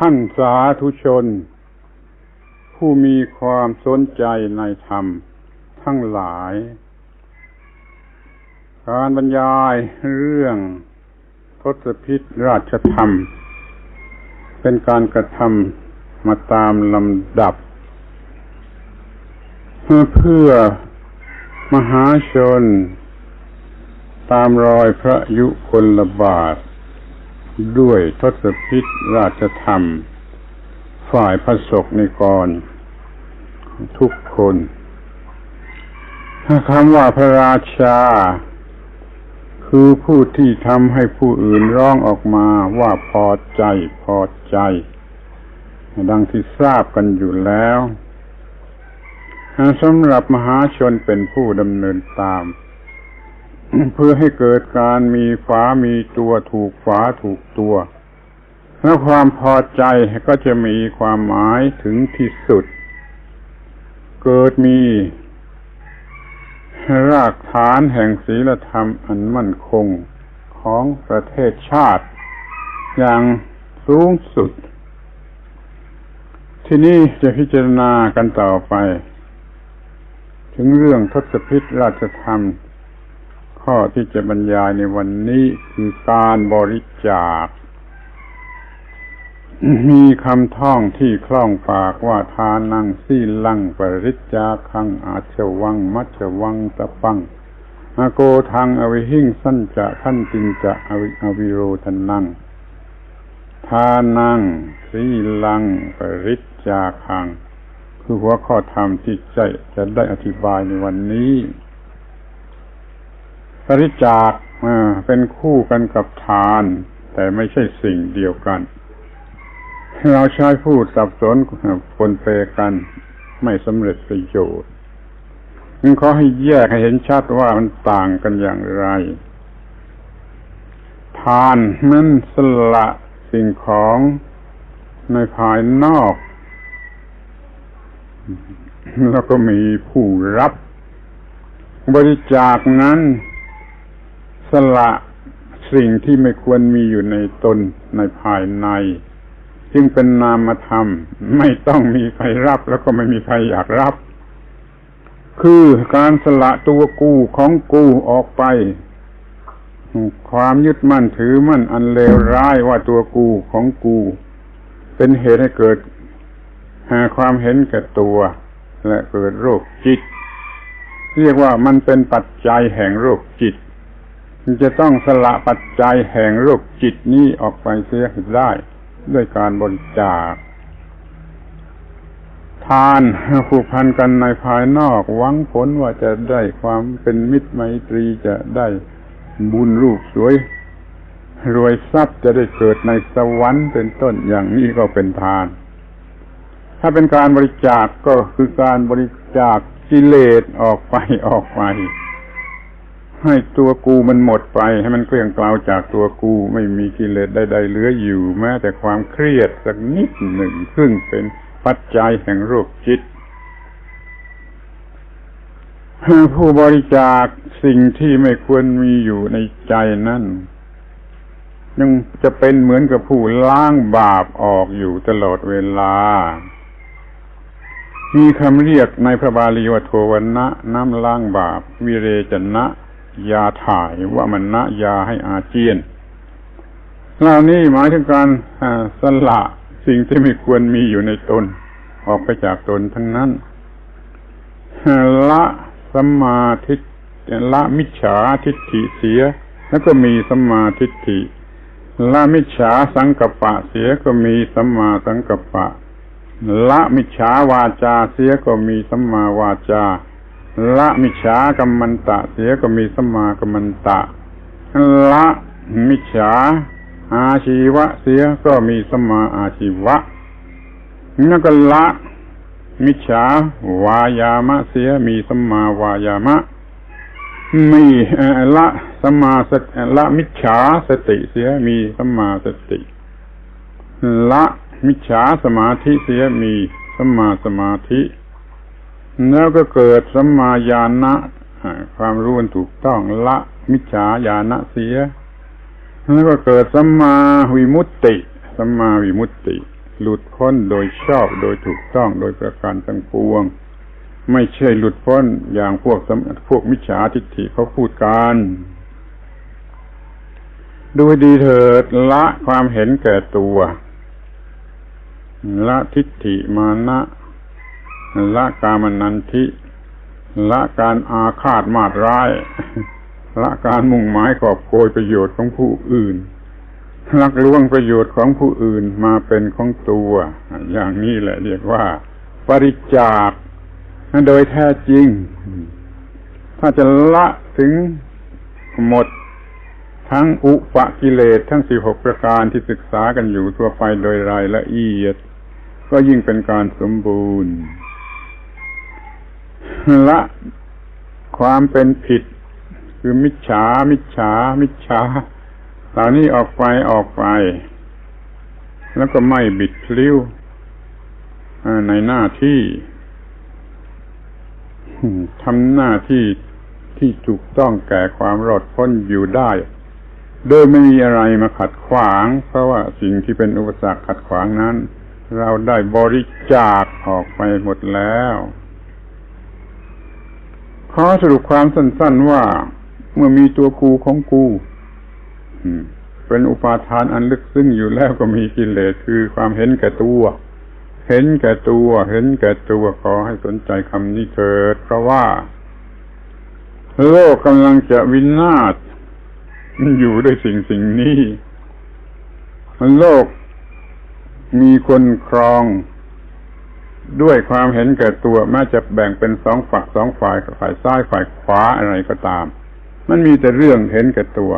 ท่านสาธุชน ผู้มีความสนใจในธรรมทั้งหลาย การบรรยายเรื่องทศพิษราชธรรม เป็นการกระทำมาตามลำดับ เพื่อมหาชน ตามรอยพระยุคลบาท ด้วยทศพิษราชธรรม ฝ่ายพระศกในกร ทุกคนคำว่าพระราชา คือผู้ที่ทำให้ผู้อื่นร้องออกมาว่าพอใจพอใจ ดังที่ทราบกันอยู่แล้วสำหรับมหาชนเป็นผู้ดำเนินตาม เพื่อให้เกิดการมีฝามีตัวถูกฝาถูกตัว และความพอใจก็จะมีความหมายถึงที่สุด เกิดมีรากฐานแห่งศีลธรรมอันมั่นคงของประเทศชาติ อย่างสูงสุด ที่นี่จะพิจารณากันต่อไป ถึงเรื่องทศพิษราชธรรม ข้อที่จะบรรยายในวันนี้คือการบริจาค มีคำท่องที่คล่องปากว่าทานังสีลังปริจาคังอาชวัง มัชวังตะปังอโกทังอวิหิงสัญจะท่านจินจะอวิอวิโรทนังทานังสีลังปริจาคัง คือหัวข้อธรรมที่ใจจะได้อธิบายในวันนี้ ปริจาคเป็นคู่กันกับทาน แต่ไม่ใช่สิ่งเดียวกัน เราใช้พูดสับสนปนเปกัน ไม่สำเร็จประโยชน์นึงขอให้แยกให้เห็นชัดว่ามันต่างกันอย่างไร ทานนั้นสละสิ่งของในภายนอก แล้วก็มีผู้รับบริจาคนั้น สละสิ่งที่ไม่ควรมีอยู่ในตนในภายใน จึงเป็นนามธรรม ไม่ต้องมีใครรับแล้วก็ไม่มีใครอยากรับ คือการสละตัวกูของกูออกไป ความยึดมั่นถือมั่นอันเลวร้ายว่าตัวกูของกู เป็นเหตุให้เกิด หาความเห็นแก่ตัว และเกิดโรคจิต เรียกว่ามันเป็นปัจจัยแห่งโรคจิต จะต้องสละปัจจัยแห่งโรคจิตนี้ออกไปเสียได้ ด้วยการบริจาคทานผูกพันกันในภายนอกหวังผลว่าจะได้ความเป็นมิตรไมตรีจะได้บุญรูปสวย รวยทรัพย์จะได้เกิดในสวรรค์เป็นต้นอย่างนี้ก็เป็นทาน ถ้าเป็นการบริจาคกก็คือการบริจาคกิเลสออกไปออกไป ให้ตัวกูมันหมดไป ให้มันเกลี้ยงเกลาจากตัวกูไม่มีกิเลสใดๆเหลืออยู่ แม้แต่ความเครียดสักนิดหนึ่ง ซึ่งเป็นปัจจัยแห่งโรคจิตผู้บริจาคสิ่งที่ไม่ควรมีอยู่ในใจนั่นยังจะเป็นเหมือนกับผู้ล้างบาปออกอยู่ตลอดเวลา มีคำเรียกในพระบาลีว่าโทวันนะ น้ำล้างบาป วิเรจนะ ยาถ่ายว่ามันนะยาให้อาเจียนเหล่านี้หมายถึงการสละสิ่งที่ไม่ควรมีอยู่ในตน ออกไปจากตนทั้งนั้นละสมาธิละมิจฉาทิฏฐิเสีย แล้วก็มีสมาทิฏฐิละมิจฉาสังกปะเสียก็มีสัมมาสังกปะ ละมิจฉาวาจาเสียก็มีสัมมาวาจา ละมิจฉากรรมันตะ เสียก็มีสมากัมมันตะ ละมิจฉาอาชีวะ เสียก็มีสมาอาชีวะนั่นก็ละ มิจฉาวายามะ เสียมีสมาวายามะ มีละสมาสละมิจฉาสติเสียมีสมาสติ ละมิจฉาสมาธิเสียมีสมาสมาธิ แล้วก็เกิดสัมมาญาณะความรู้ถูกต้องละมิจฉาญาณะเสีย แล้วก็เกิดสัมมาวิมุตติสัมมาวิมุตติ หลุดพ้นโดยชอบโดยถูกต้องโดยประการทั้งปวง ไม่ใช่หลุดพ้นอย่างพวกสพวกมิจฉาทิฏฐิเขาพูดกันดูดีเถิดละความเห็นแก่ตัว ละทิฏฐิมานะ ละกามนันทิละการอาฆาตมาดร้าย ละการมุ่งหมายกอบโกยประโยชน์ของผู้อื่นลักล่วงประโยชน์ของผู้อื่นมาเป็นของตัว อย่างนี้แหละเรียกว่า ปริจาคโดยแท้จริง ถ้าจะละถึงหมดทั้งอุปกิเลสทั้งสิบหกประการที่ศึกษากันอยู่ทั่วไปโดยรายละเอียด ก็ยิ่งเป็นการสมบูรณ์ ละความเป็นผิด คือมิจฉา มิจฉา มิจฉาเหล่านี้ออกไปออกไป แล้วก็ไม่บิดพลิ้วในหน้าที่ทำหน้าที่ที่ถูกต้องแก่ความรอดพ้นอยู่ได้ โดยไม่มีอะไรมาขัดขวาง เพราะว่าสิ่งที่เป็นอุปสรรคขัดขวางนั้น เราได้บริจาคออกไปหมดแล้ว ขอสรุปความสั้น ๆว่าเมื่อมีตัวกูของกูเป็นอุปาทานอันลึกซึ้งอยู่แล้วก็มีกิเลสคือความเห็นแก่ตัว เห็นแก่ตัว เห็นแก่ตัวขอให้สนใจคำนี้เถิด เพราะว่า โลกกำลังจะวินาศอยู่ด้วยสิ่งสิ่งนี้โลกมีคนครอง ด้วยความเห็นแก่ตัวแม้จะแบ่งเป็นสองฝักสองฝ่ายฝ่ายซ้ายฝ่ายขวาอะไรก็ตาม มันมีแต่เรื่องเห็นแก่ตัว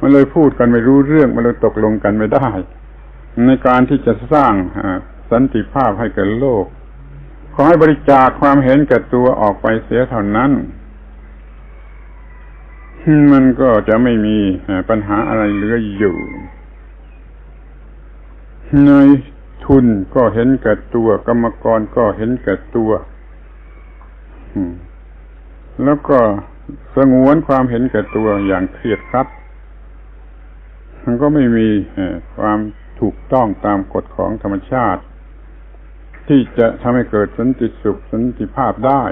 มันเลยพูดกันไม่รู้เรื่องมันเลยตกลงกันไม่ได้ ในการที่จะสร้างสันติภาพให้แก่โลก ขอให้บริจาคความเห็นแก่ตัวออกไปเสียเท่านั้น มันก็จะไม่มีปัญหาอะไรเหลืออยู่ ใน ทุนก็เห็นแก่ตัว กรรมกรก็เห็นแก่ตัวแล้วก็สงวนความเห็นแก่ตัวอย่างเครียดครับ มันก็ไม่มีความถูกต้องตามกฎของธรรมชาติ ที่จะทำให้เกิดสันติสุขสันติภาพได้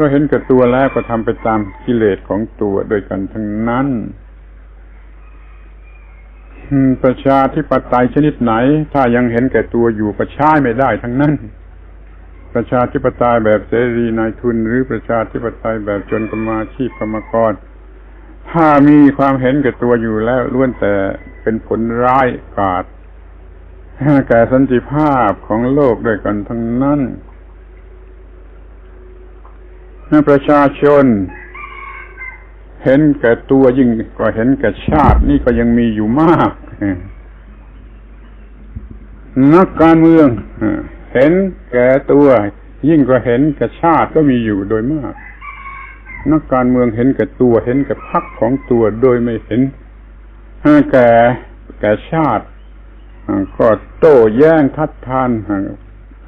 พราะเห็นกับตัวแล้วก็ทำไปตามกิเลสของตัวโดยกันทั้งนั้น ประชาธิปไตยชนิดไหน ถ้ายังเห็นแก่ตัวอยู่ก็ใช้ไม่ได้ทั้งนั้น ประชาธิปไตยแบบเสรีนายทุน หรือประชาธิปไตยแบบจนกรรมาชีพกรรมกร ถ้ามีความเห็นแก่ตัวอยู่แล้วล้วนแต่เป็นผลร้ายกาดแก่สันติภาพของโลกด้วยกันทั้งนั้นประชาชน เห็นแก่ตัวยิ่งกว่าเห็นแก่ชาติ นี่ก็ยังมีอยู่มาก นักการเมืองเห็นแก่ตัว ยิ่งกว่าเห็นแก่ชาติก็มีอยู่โดยมาก นักการเมืองเห็นแก่ตัว เห็นแก่พรรคของตัวโดยไม่เห็นแก่แก่ชาติก็โต้แย้งทัดทาน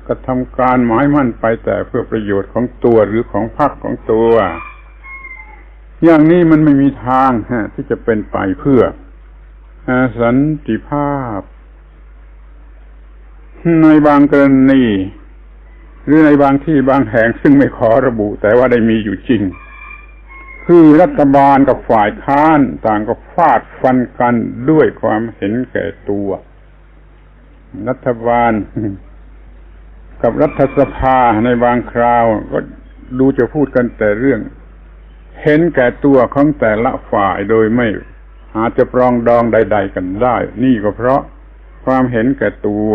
กระทำการหมายมั่นไปแต่เพื่อประโยชน์ของตัวหรือของพรรคของตัว อย่างนี้มันไม่มีทางฮะที่จะเป็นไปเพื่อสันติภาพ ในบางกรณีหรือในบางที่บางแห่งซึ่งไม่ขอระบุ แต่ว่าได้มีอยู่จริง คือรัฐบาลกับฝ่ายค้านต่างก็ฟาดฟันกันด้วยความเห็นแก่ตัว รัฐบาล กับรัฐสภาในบางคราว ก็ดูจะพูดกันแต่เรื่อง เห็นแก่ตัวของแต่ละฝ่ายโดยไม่อาจจะปรองดองใด ๆ กันได้ นี่ก็เพราะความเห็นแก่ตัว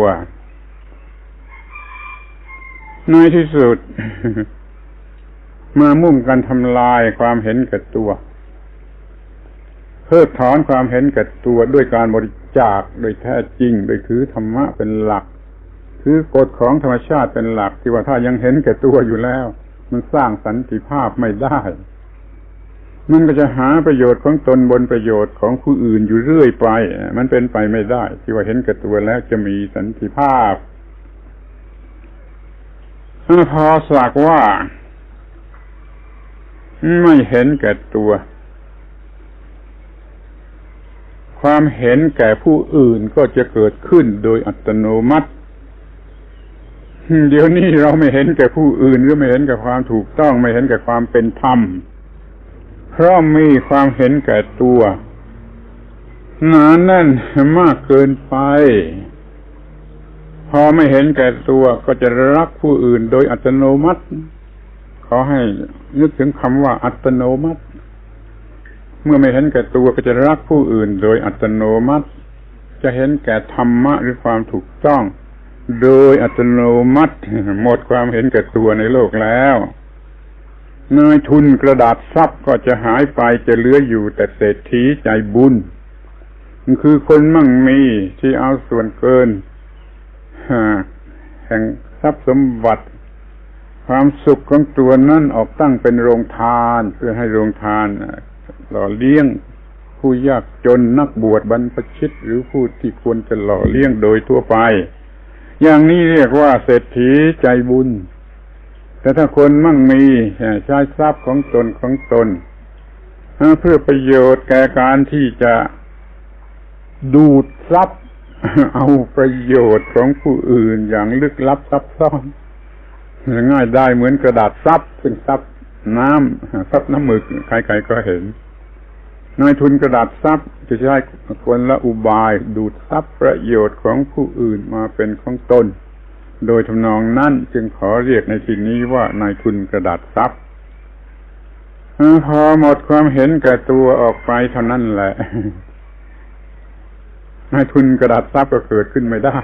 ในที่สุด มามุ่งกันทำลายความเห็นแก่ตัวเพิกถอนความเห็นแก่ตัวด้วยการบริจาคโดยแท้จริง โดยถือธรรมะเป็นหลักคือกฎของธรรมชาติเป็นหลัก ที่ว่าถ้ายังเห็นแก่ตัวอยู่แล้ว มันสร้างสันติภาพไม่ได้ มันก็จะหาประโยชน์ของตนบนประโยชน์ของผู้อื่นอยู่เรื่อยไป มันเป็นไปไม่ได้ ที่ว่าเห็นแก่ตัวแล้วจะมีสันติภาพพอสักว่า ไม่เห็นแก่ตัว ความเห็นแก่ผู้อื่นก็จะเกิดขึ้นโดยอัตโนมัติเดี๋ยวนี้เราไม่เห็นแก่ผู้อื่นหรือไม่เห็นแก่ความถูกต้อง ไม่เห็นแก่ความเป็นธรรม เพราะมีความเห็นแก่ตัวหนาแน่นมากเกินไป พอไม่เห็นแก่ตัวก็จะรักผู้อื่นโดยอัตโนมัติ ขอให้นึกถึงคำว่าอัตโนมัติ เมื่อไม่เห็นแก่ตัวก็จะรักผู้อื่นโดยอัตโนมัติ จะเห็นแก่ธรรมะหรือความถูกต้อง โดยอัตโนมัติ หมดความเห็นแก่ตัวในโลกแล้ว นายทุนกระดาษทรัพย์ก็จะหายไปจะเหลืออยู่แต่เศรษฐีใจบุญคือคนมั่งมีที่เอาส่วนเกินแห่งทรัพย์สมบัติ ความสุขของตัวนั่นออกตั้งเป็นโรงทาน เพื่อให้โรงทานหล่อเลี้ยงผู้ยากจนนักบวชบรรพชิต หรือผู้ที่ควรจะหล่อเลี้ยงโดยทั่วไป อย่างนี้เรียกว่าเศรษฐีใจบุญ แต่ถ้าคนมั่งมีใช้ทรัพย์ของตนของตน เพื่อประโยชน์แก่การที่จะดูดซับเอาประโยชน์ของผู้อื่นอย่างลึกลับซับซ้อนง่ายได้เหมือนกระดาษซับซึ่งซับน้ำซับน้ำหมึกใครๆก็เห็นนายทุนกระดาษซับจะใช้คนละอุบาย ดูดซับประโยชน์ของผู้อื่นมาเป็นของตน โดยทำนองนั้นจึงขอเรียกในที่นี้ว่านายทุนกระดาษซับพอหมดความเห็นแก่ตัวออกไปเท่านั้นแหละนายทุนกระดาษทรัพย์ก็เกิดขึ้นไม่ได้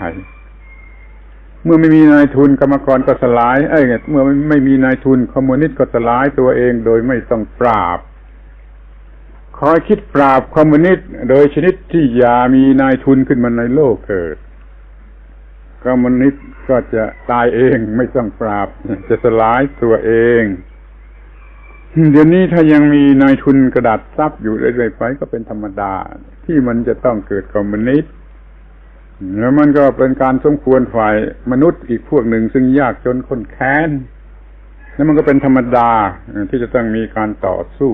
เมื่อไม่มีนายทุนกรรมกรก็สลาย เอ้ยเมื่อไม่มีนายทุนคอมมิวนิสต์ก็สลายตัวเองโดยไม่ต้องปราบคอยคิดปราบคอมมิวนิสต์โดยชนิดที่อย่ามีนายทุนขึ้นมาในโลกเกิด คอมมิวนิสต์ก็จะตายเองไม่ต้องปราบ จะสลายตัวเอง เดี๋ยวนี้ถ้ายังมีนายทุนกระดาษทรัพย์อยู่เรื่อยๆไปก็เป็นธรรมดา ที่มันจะต้องเกิดคอมมิวนิสต์แล้วมันก็เป็นการสมควรฝ่ายมนุษย์อีกพวกหนึ่งซึ่งยากจนคนแค้นแล้วมันก็เป็นธรรมดาที่จะต้องมีการต่อสู้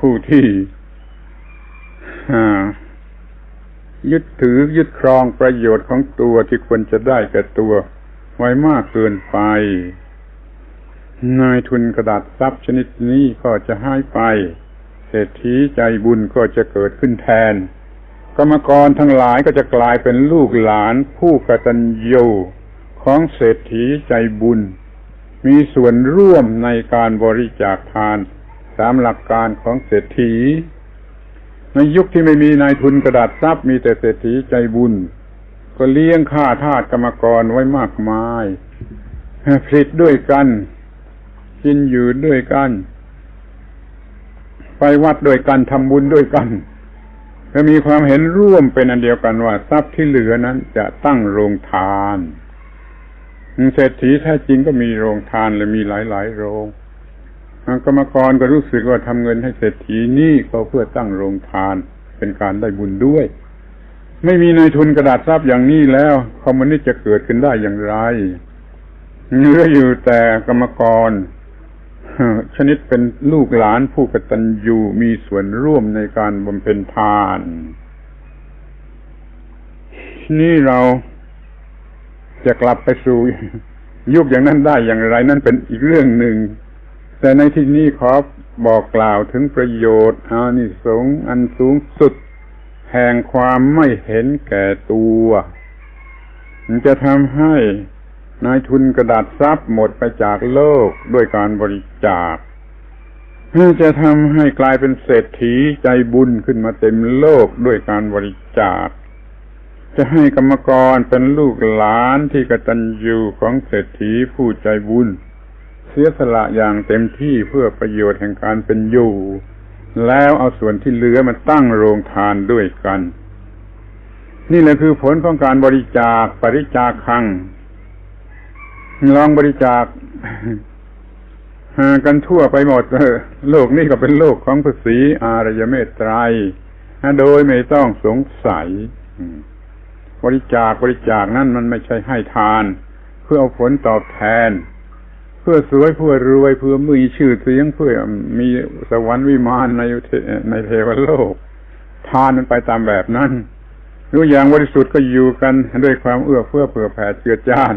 ผู้ที่ ยึดถือยึดครองประโยชน์ของตัวที่ควรจะได้แก่ตัว ไว้มากเกินไป นายทุนกระดาษทรัพย์ชนิดนี้ก็จะหายไป เศรษฐีใจบุญก็จะเกิดขึ้นแทน กรรมกรทั้งหลายก็จะกลายเป็นลูกหลานผู้กตัญญูของเศรษฐีใจบุญ มีส่วนร่วมในการบริจาคทานตามหลักการของเศรษฐี ในยุคที่ไม่มีนายทุนกระดาษทรัพย์มีแต่เศรษฐีใจบุญ ก็เลี้ยงข้าทาสกรรมกรไว้มากมายผลิตด้วยกันกินอยู่ด้วยกัน ไปวัดด้วยกันทำบุญด้วยกันจะมีความเห็นร่วมเป็นอันเดียวกันว่า ทรัพย์ที่เหลือนั้นจะตั้งโรงทานเศรษฐีแท้จริงก็มีโรงทานและมีหลายๆโรง กรรมกรก็รู้สึกว่าทำเงินให้เศรษฐีนี่ก็เพื่อตั้งโรงทานเป็นการได้บุญด้วย ไม่มีนายทุนกระดาษทรัพย์อย่างนี้แล้วคอมมิวนิสต์จะเกิดขึ้นได้อย่างไรเหลืออยู่แต่กรรมกรชนิดเป็นลูกหลานผู้กตัญญูมีส่วนร่วมในการบำเพ็ญทาน นี่เราจะกลับไปสู่ยุคอย่างนั้นได้อย่างไร นั่นเป็นอีกเรื่องหนึ่ง แต่ในที่นี้ขอบอกกล่าวถึงประโยชน์อานิสงส์อันสูงสุด แห่งความไม่เห็นแก่ตัวมันจะทำให้นายทุนกระดาษทรัพย์หมดไปจากโลกด้วยการบริจาคจะทำให้กลายเป็นเศรษฐีใจบุญขึ้นมาเต็มโลกด้วยการบริจาค จะให้กรรมกรเป็นลูกหลานที่กตัญญูของเศรษฐีผู้ใจบุญ เสียสละอย่างเต็มที่เพื่อประโยชน์แห่งการเป็นอยู่ แล้วเอาส่วนที่เหลือมาตั้งโรงทานด้วยกัน นี่แหละคือผลของการบริจาคปริจาคัง ลองบริจาคกันทั่วไปหมดโลกนี้ก็เป็นโลกของภาษีอารยเมตไตรโดยไม่ต้องสงสัยบริจาคบริจาคนั่นมันไม่ใช่ให้ทาน เพื่อเอาผลตอบแทน เพื่อสวยเพื่อรวยเพื่อมีชื่อเสียงเพื่อมีสวรรค์วิมานในในเทวโลก ทานมันไปตามแบบนั้นรู้อย่างบริสุทธิ์ก็อยู่กันด้วยความเอื้อเฟื้อเผื่อแผ่เจือจาน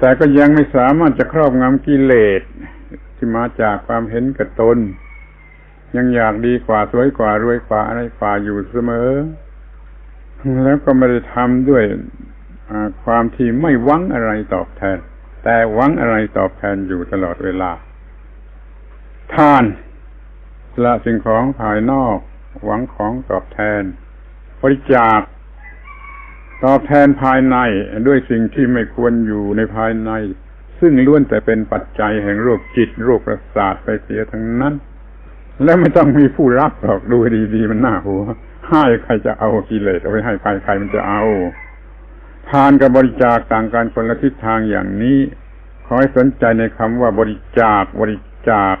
แต่ก็ยังไม่สามารถจะครอบงำกิเลสที่มาจากความเห็นกับตน ยังอยากดีกว่าสวยกว่ารวยกว่าอะไรกว่าอยู่เสมอ แล้วก็ไม่ได้ทำด้วยความที่ไม่หวังอะไรตอบแทน แต่หวังอะไรตอบแทนอยู่ตลอดเวลา ทานละสิ่งของภายนอก หวังของตอบแทน บริจาค ตอบแทนภายในด้วยสิ่งที่ไม่ควรอยู่ในภายใน ซึ่งล้วนแต่เป็นปัจจัยแห่งโรคจิตโรคประสาทไปเสียทั้งนั้น และไม่ต้องมีผู้รับหรอกดูดีๆมันน่าหัวให้ใครจะเอากิเลสเอาไปให้ใครใครมันจะเอา ทานกับบริจาคต่างกันคนละทิศทางอย่างนี้ ขอให้สนใจในคำว่าบริจาคบริจาค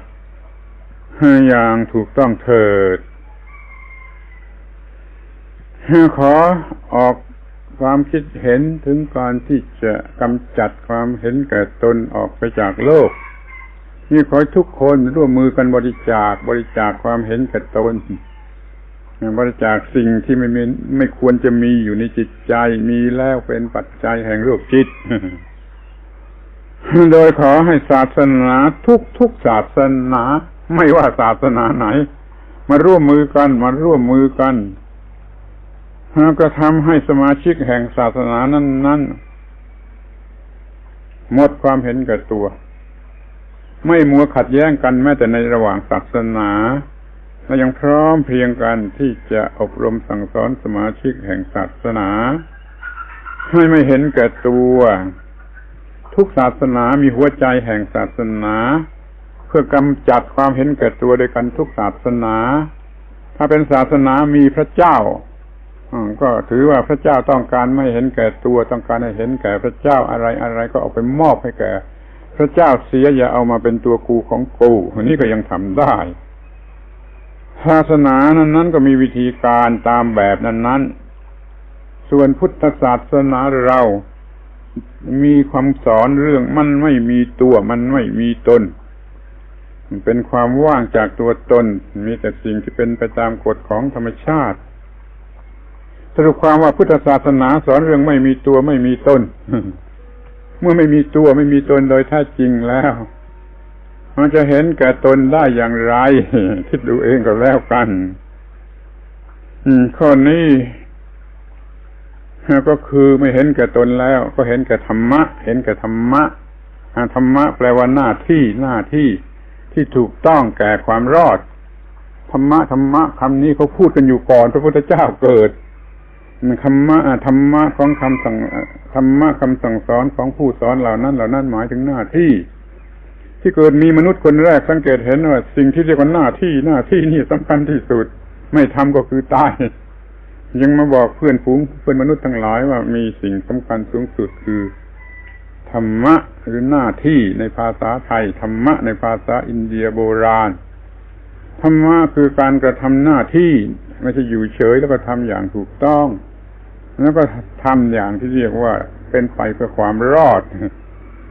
อย่างถูกต้องเถิดขอออกความคิดเห็นถึงการที่จะกำจัดความเห็นแก่ตนออกไปจากโลก นี่ขอทุกคนร่วมมือกันบริจาคบริจาคความเห็นแก่ตน บริจาคสิ่งที่ไม่มีไม่ควรจะมีอยู่ในจิตใจมีแล้วเป็นปัจจัยแห่งโรคจิต โดยขอให้ศาสนาทุกทุกศาสนา ไม่ว่าศาสนาไหน มาร่วมมือกันมาร่วมมือกันแล้วก็ทำให้สมาชิกแห่งศาสนานั้นนั้นหมดความเห็นแก่ตัว ไม่มัวขัดแย้งกันแม้แต่ในระหว่างศาสนา และยังพร้อมเพียงกันที่จะอบรมสั่งสอนสมาชิกแห่งศาสนา ให้ไม่เห็นแก่ตัว ทุกศาสนามีหัวใจแห่งศาสนา เพื่อกำจัดความเห็นแก่ตัวโดยกันทุกศาสนา ถ้าเป็นศาสนามีพระเจ้าก็ถือว่าพระเจ้าต้องการไม่เห็นแก่ตัวต้องการให้เห็นแก่พระเจ้าอะไรอะไรก็เอาไปมอบให้แก่ พระเจ้าเสียอย่าเอามาเป็นตัวกูของกูอันนี้ก็ยังทำได้ ศาสนานั้นนั้นก็มีวิธีการตามแบบนั้นนั้นส่วนพุทธศาสนาเรามีความสอนเรื่องมันไม่มีตัวมันไม่มีตนเป็นความว่างจากตัวตน มีแต่สิ่งที่เป็นไปตามกฎของธรรมชาติ สรุปความว่าพุทธศาสนาสอนเรื่องไม่มีตัวไม่มีตน เมื่อไม่มีตัวไม่มีตนโดยแท้จริงแล้ว มันจะเห็นแก่ตนได้อย่างไร คิดดูเองก็แล้วกันข้อนี้ก็คือไม่เห็นแก่ตนแล้ว ก็เห็นแก่ธรรมะ เห็นแก่ธรรมะธรรมะแปลว่าหน้าที่หน้าที่ที่ถูกต้องแก่ความรอด ธรรมะธรรมะคำนี้เขาพูดกันอยู่ก่อน พระพุทธเจ้าเกิดธรรมะธรรมะของคำสั่งธรรมะคำสั่งสอนของผู้สอนเหล่านั้น เหล่านั้นหมายถึงหน้าที่ ที่เกิดมีมนุษย์คนแรกสังเกตเห็นว่า สิ่งที่เรียกว่าหน้าที่หน้าที่นี่สำคัญที่สุด ไม่ทำก็คือตาย ยังมาบอกเพื่อนฝูงเพื่อนมนุษย์ทั้งหลายว่ามีสิ่งสำคัญสูงสุดคือธรรมะหรือหน้าที่ในภาษาไทยธรรมะในภาษาอินเดียโบราณธรรมะคือการกระทำหน้าที่ ไม่ใช่อยู่เฉยแล้วก็ทำอย่างถูกต้อง แล้วก็ทำอย่างที่เรียกว่าเป็นไปเพื่อความรอด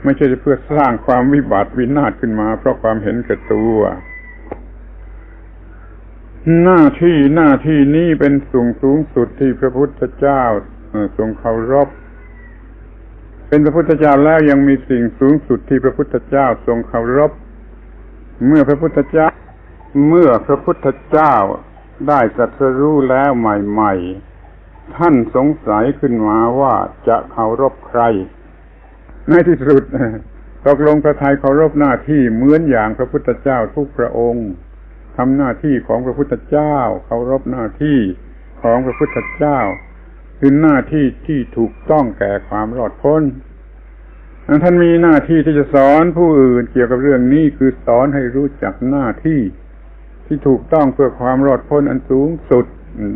ไม่ใช่เพื่อสร้างความวิบัติวินาศขึ้นมา เพราะความเห็นแก่ตัวหน้าที่หน้าที่นี้เป็นสูงสูงสุดที่พระพุทธเจ้าทรงเคารพเป็นพระพุทธเจ้าแล้วยังมีสิ่งสูงสุดที่พระพุทธเจ้าทรงเคารพเมื่อพระพุทธเจ้า เมื่อพระพุทธเจ้าได้ตรัสรู้แล้วใหม่ ๆ ท่านสงสัยขึ้นมาว่าจะเคารพใคร ในที่สุดตกลงพระทัยเคารพหน้าที่เหมือนอย่างพระพุทธเจ้าทุกพระองค์ทำหน้าที่ของพระพุทธเจ้าเคารพหน้าที่ของพระพุทธเจ้าคือหน้าที่ที่ถูกต้องแก่ความรอดพ้นท่านมีหน้าที่ที่จะสอนผู้อื่นเกี่ยวกับเรื่องนี้คือสอนให้รู้จักหน้าที่ ที่ถูกต้องเพื่อความรอดพ้นอันสูงสุด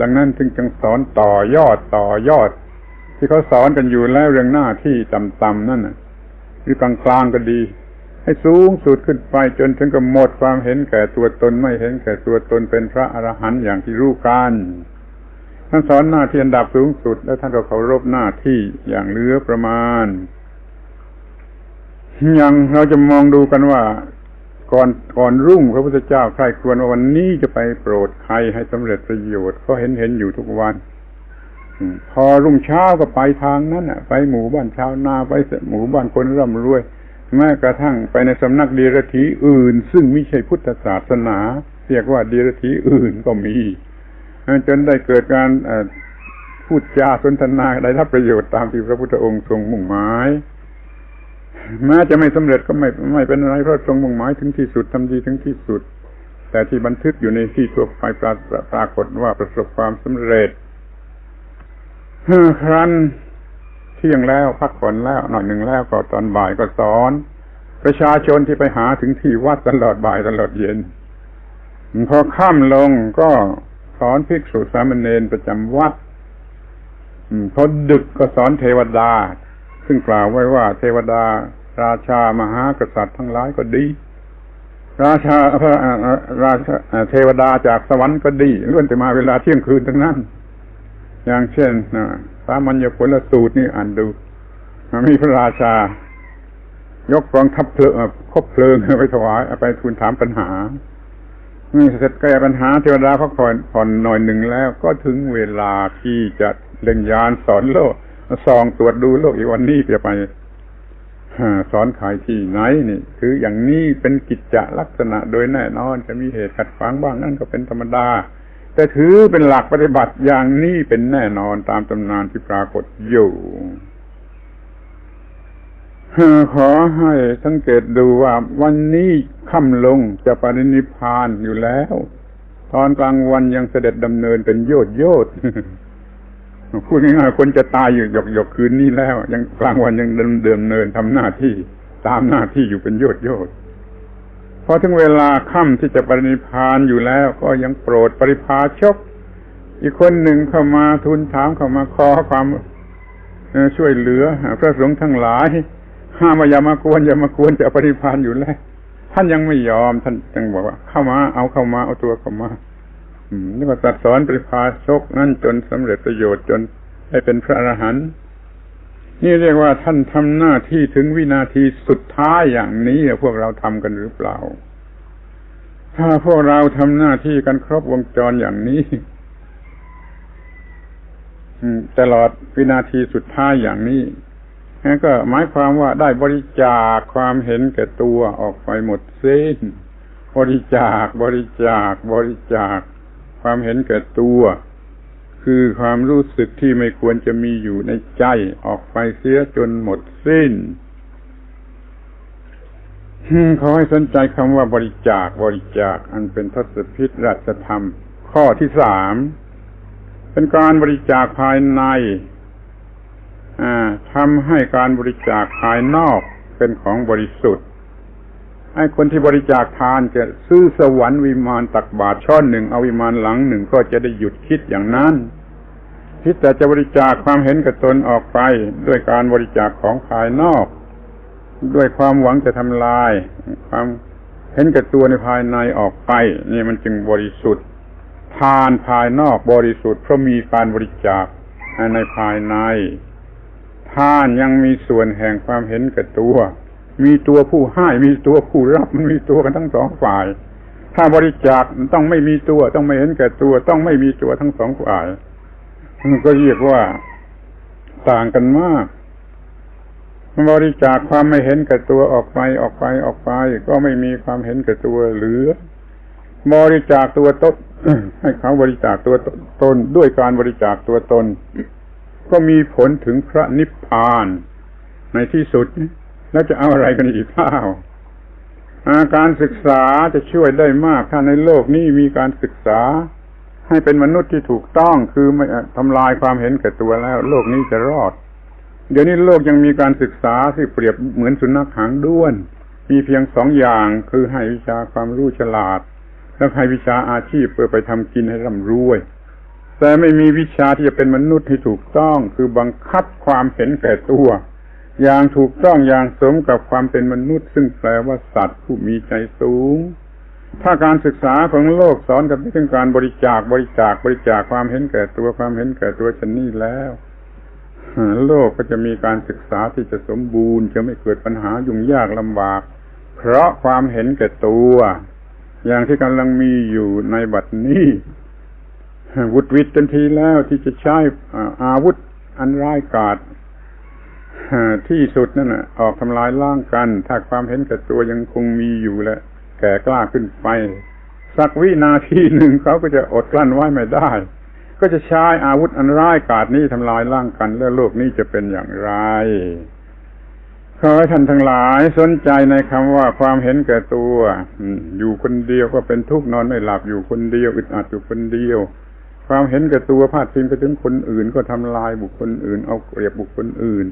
ดังนั้นจึงจึงสอนต่อยอดต่อยอด ที่เขาสอนกันอยู่แล้วเรื่องหน้าที่ต่ำๆนั่นหรือกลางๆก็ดี ให้สูงสุดขึ้นไปจนถึงกับหมดความเห็นแก่ตัวตนไม่เห็นแก่ตัวตนเป็นพระอรหันต์อย่างที่รู้กันท่านสอนหน้าที่อันดับสูงสุด แล้วท่านก็เคารพหน้าที่อย่างเลือประมาณ อย่างเราจะมองดูกันว่าก่อนก่อนรุ่งพระพุทธเจ้าใครควรว่าวันนี้จะไปโปรดใครให้สำเร็จประโยชน์ก็เห็นเห็นอยู่ทุกวัน พอรุ่งเช้าก็ไปทางนั้นอะไปหมู่บ้านชาวนาไปหมู่บ้านคนร่ำรวย แม้กระทั่งไปในสำนักดีรถีอื่น ซึ่งไม่ใช่พุทธศาสนา เรียกว่าดีรถีอื่นก็มี จนได้เกิดการพูดจาสนทนาได้รับประโยชน์ตามที่พระพุทธองค์ทรงมุ่งหมายแม้จะไม่สำเร็จก็ไม่ไม่เป็นไรเพราะทรงมุ่งหมายถึงที่สุดทำดีถึงที่สุด แต่ที่บันทึกอยู่ในที่ทั่วไปปราปรกฏว่าประสบความสำเร็จ ครั้นเที่ยงแล้วพักผ่อนแล้วหน่อยหนึ่งแล้วก็ตอนบ่ายก็สอน ประชาชนที่ไปหาถึงที่วัดตลอดบ่ายตลอดเย็น พอค่ำลงก็สอนภิกษุสามเณรประจำวัดพอดึกก็สอนเทวดา ซึ่งกล่าวไว้ว่า เทวดา ราชามหากษัตริย์ทั้งหลายก็ดี ราชาพระราชาเทวดาจากสวรรค์ก็ดีล้วนแต่มาเวลาเที่ยงคืนทั้งนั้น อย่างเช่นสามัญญผลสูตรนี่อ่านดู มีพระราชา ยกกองทัพเพลิงคบเพลิงไปถวายไปทูลถามปัญหาเสร็จแก้ปัญหาเทวดาพักผ่อนผ่อนหน่อยหนึ่งแล้ว ก็ถึงเวลาที่จะเล่นยานสอนโลกส่องตรวจดูโลกอีกวันนี้จะไปสอนขายที่ไหนนี่ คืออย่างนี้เป็นกิจจลักษณะโดยแน่นอนจะมีเหตุขัดขวางบ้างนั่นก็เป็นธรรมดา แต่ถือเป็นหลักปฏิบัติอย่างนี้เป็นแน่นอนตามตำนานที่ปรากฏอยู่ขอให้สังเกตดูว่าวันนี้ค่ำลงจะปรินิพานอยู่แล้ว ตอนกลางวันยังเสด็จดำเนินเป็นโยดโยดพูดง่ายๆคนจะตายอยู่หยกหยกคืนนี้แล้ว ยังกลางวันยังเดินเดิมเนินทำหน้าที่ตามหน้าที่อยู่เป็นโยดโยด พอถึงเวลาค่ำที่จะปรินิพานอยู่แล้ว ก็ยังโปรดปริพาชก อีกคนหนึ่งเข้ามาทูลถามเข้ามาขอความช่วยเหลือพระสงฆ์ทั้งหลาย ห้ามอย่ามากวนอย่ามากวนจะปริพานอยู่แล้วท่านยังไม่ยอมท่านจึงบอกว่า เข้ามาเอาเข้ามาเอาตัวเข้ามานี่ก็ตัดสอนปริพาชกนั่นจนสำเร็จประโยชน์จนได้เป็นพระอรหันต์ นี่เรียกว่าท่านทำหน้าที่ถึงวินาทีสุดท้ายอย่างนี้พวกเราทำกันหรือเปล่า ถ้าพวกเราทำหน้าที่กันครบวงจรอย่างนี้ตลอดวินาทีสุดท้ายอย่างนี้ก็หมายความว่าได้บริจาคความเห็นแก่ตัวออกไปหมดสิ้น บริจาคบริจาคบริจาค ความเห็นแก่ตัว คือความรู้สึกที่ไม่ควรจะมีอยู่ในใจออกไปเสียจนหมดสิ้นขอให้สนใจคำว่าบริจาคบริจาค อันเป็นทศพิษราชธรรม ข้อที่สามเป็นการบริจาคภายในทำให้การบริจาคภายนอกเป็นของบริสุทธิ์ ให้คนที่บริจาคทานจะซื้อสวรรค์วิมานตักบาตรช่อนหนึ่งเอาวิมานหลังหนึ่งก็จะได้หยุดคิดอย่างนั้น คิดแต่จะบริจาคความเห็นกับตนออกไป ด้วยการบริจาคของภายนอก ด้วยความหวังจะทำลาย ความเห็นกับตัวในภายในออกไป นี่มันจึงบริสุทธิ์ทานภายนอกบริสุทธิ์เพราะมีการบริจาคในภายในทานยังมีส่วนแห่งความเห็นแก่ตัว มีตัวผู้ให้มีตัวผู้รับมันมีตัวกันทั้งสองฝ่าย ถ้าบริจาคต้องไม่มีตัว ต้องไม่เห็นแก่ตัว ต้องไม่มีตัวทั้งสองฝ่าย มันก็เรียกว่าต่างกันมากบริจาคความไม่เห็นแก่ตัวออกไปออกไปออกไป ก็ไม่มีความเห็นแก่ตัวเหลือบริจาคตัวตนให้เขาบริจาคตัวตนด้วยการบริจาคตัวตน ก็มีผลถึงพระนิพพาน ในที่สุด แล้วจะเอาอะไรกันอีกเล่าการศึกษาจะช่วยได้มากถ้าในโลกนี้มีการศึกษา ให้เป็นมนุษย์ที่ถูกต้องคือไม่ทำลายความเห็นแก่ตัวแล้ว โลกนี้จะรอด เดี๋ยวนี้โลกยังมีการศึกษาที่เปรียบเหมือนสุนัขหางด้วน มีเพียงสองอย่างคือให้วิชาความรู้ฉลาด แล้วให้วิชาอาชีพเพื่อไปทำกินให้ร่ำรวย แต่ไม่มีวิชาที่จะเป็นมนุษย์ที่ถูกต้อง คือบังคับความเห็นแก่ตัว อย่างถูกต้องอย่างสมกับความเป็นมนุษย์ ซึ่งแปลว่าสัตว์ผู้มีใจสูง ถ้าการศึกษาของโลกสอนกับเรื่องการบริจาคบริจาคบริจาคความเห็นแก่ตัวความเห็นแก่ตัวชนนี้แล้วโลกก็จะมีการศึกษาที่จะสมบูรณ์ จะไม่เกิดปัญหายุ่งยากลำบาก เพราะความเห็นแก่ตัว อย่างที่กำลังมีอยู่ในบัดนี้วุดวิดทันทีแล้วที่จะใช้อาวุธอันร้ายกาจที่สุดนั่นน่ะออกทำลายล่างกัน ถ้าความเห็นแก่ตัวยังคงมีอยู่และ แก่กล้าขึ้นไป สักวินาทีหนึ่งเขาก็จะอดกลั้นไว้ไม่ได้ ก็จะใช้อาวุธอันร้ายกาจนี้ทำลายล่างกัน แล้วโลกนี้จะเป็นอย่างไรขอให้ท่านทั้งหลายสนใจในคำว่าความเห็นแก่ตัวอยู่คนเดียวก็เป็นทุกข์นอนไม่หลับอยู่คนเดียวอึดอัดอยู่คนเดียว ความเห็นแก่ตัวพาดพิงไปถึงคนอื่นก็ทำลายบุคคลอื่น เอาเปรียบบุคคลอื่น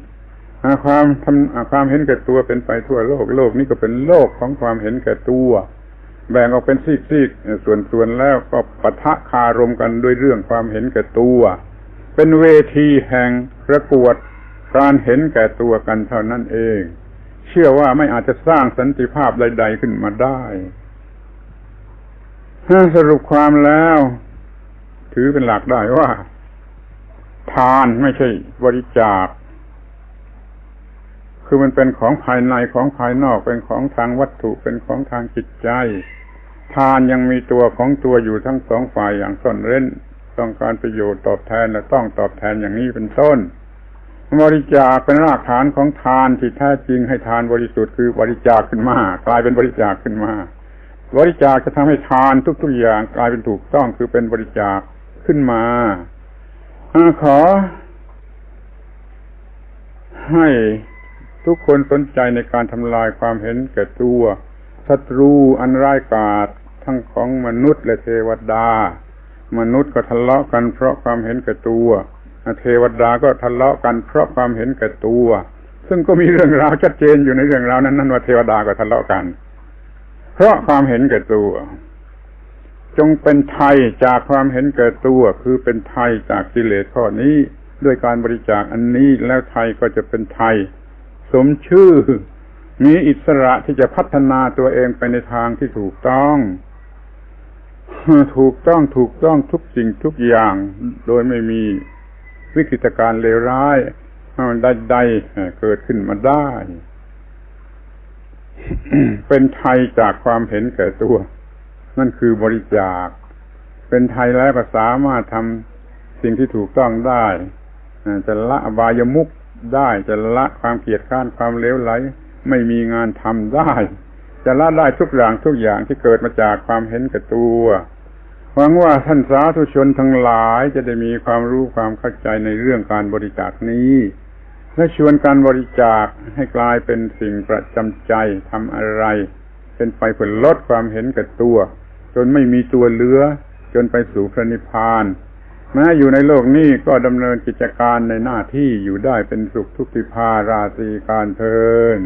ความทำความเห็นแก่ตัวเป็นไปทั่วโลก โลกนี้ก็เป็นโลกของความเห็นแก่ตัว แบ่งออกเป็นซีกๆส่วนๆแล้วก็ปะทะคารมกันด้วยเรื่องความเห็นแก่ตัว เป็นเวทีแห่งประกวดการเห็นแก่ตัวกันเท่านั้นเอง เชื่อว่าไม่อาจจะสร้างสันติภาพใด ๆขึ้นมาได้สรุปความแล้ว ถือเป็นหลักได้ว่า ทานไม่ใช่บริจาค คือมันเป็นของภายในของภายนอกเป็นของทางวัตถุเป็นของทางจิตใจ ทานยังมีตัวของตัวอยู่ทั้งสองฝ่ายอย่างซ่อนเร้น ต้องการประโยชน์ตอบแทนและต้องตอบแทนอย่างนี้เป็นต้น บริจาคเป็นรากฐานของทานที่แท้จริงให้ทานบริสุทธิ์คือบริจาคขึ้นมากลายเป็นบริจาคขึ้นมา บริจาคจะทำให้ทานทุกๆอย่างกลายเป็นถูกต้องคือเป็นบริจาคขึ้นมาขอให้ ทุกคนสนใจในการทำลายความเห็นแก่ตัวศัตรูอันร้ายกาจทั้งของมนุษย์และเทวดา มนุษย์ก็ทะเลาะกันเพราะความเห็นแก่ตัวเทวดาก็ทะเลาะกันเพราะความเห็นแก่ตัว ซึ่งก็มีเรื่องราวชัดเจนอยู่ในเรื่องราวนั้นนั้นว่าเทวดาก็ทะเลาะกัน เพราะความเห็นแก่ตัว จงเป็นไทยจากความเห็นแก่ตัว คือเป็นไทยจากกิเลสข้อนี้ ด้วยการบริจาคอันนี้แล้วไทยก็จะเป็นไทย สมชื่อ มีอิสระที่จะพัฒนาตัวเองไปในทางที่ถูกต้องถูกต้องถูกต้องทุกสิ่งทุกอย่าง โดยไม่มีวิกฤตการเลวร้ายใดๆเกิดขึ้นมาได้ เป็นไทยจากความเห็นแก่ตัว นั่นคือบริจาค เป็นไทยแล้วก็สามารถทำสิ่งที่ถูกต้องได้ จะละบายมุก ได้จะละความเกียดข้านความเลวไหล ไม่มีงานทำได้ จะละได้ทุกอย่างทุกอย่างที่เกิดมาจากความเห็นแก่ตัวหวังว่าท่านสาธุชนทั้งหลายจะได้มีความรู้ความเข้าใจในเรื่องการบริจาคนี้ และชวนการบริจาคให้กลายเป็นสิ่งประจำใจทำอะไร เป็นไปเพื่อลดความเห็นแก่ตัว จนไม่มีตัวเหลือ จนไปสู่พระนิพพาน แม้อยู่ในโลกนี้ก็ดำเนินกิจการในหน้าที่อยู่ได้เป็นสุขทุกทิพาราศีการเทิน